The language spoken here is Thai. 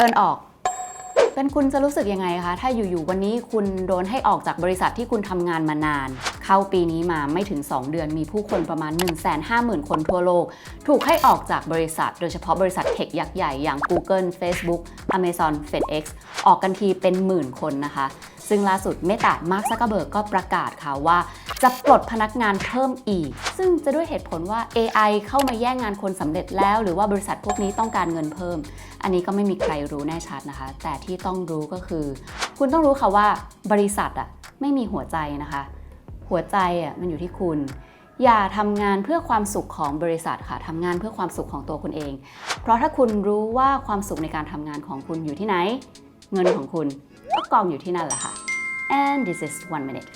ชิญออก เป็นคุณจะรู้สึกยังไงคะ ถ้าอยู่ ๆ วันนี้คุณโดนให้ออกจากบริษัทที่คุณทำงานมานาน เข้าปีนี้มาไม่ถึง 2 เดือนมีผู้คนประมาณ 150,000 คนทั่วโลก ถูกให้ออกจากบริษัท โดยเฉพาะบริษัทเทคยักษ์ใหญ่อย่าง Google Facebook Amazon FedEx ออกกันทีเป็นหมื่นคนนะคะ ซึ่งล่าสุดเมตามาร์คซักเกอร์เบิร์กก็ประกาศค่ะว่า จะปลดพนักงานเพิ่มอีก ซึ่งจะด้วยเหตุผลว่า AI เข้ามาแย่งงานคนสำเร็จแล้ว หรือว่าบริษัทพวกนี้ต้องการเงินเพิ่ม อันนี้ก็ไม่มีใครรู้แน่ชัดนะคะ แต่ที่ต้องรู้ก็คือ คุณต้องรู้ค่ะว่าบริษัทอะไม่มีหัวใจนะคะ หัวใจอะมันอยู่ที่คุณ อย่าทำงานเพื่อความสุขของบริษัทค่ะทำงานเพื่อความสุขของตัวคุณเอง เพราะถ้าคุณรู้ว่าความสุขในการทำงานของคุณอยู่ที่ไหน เงินของคุณก็กองอยู่ที่นั่นแหละค่ะ and this is one minute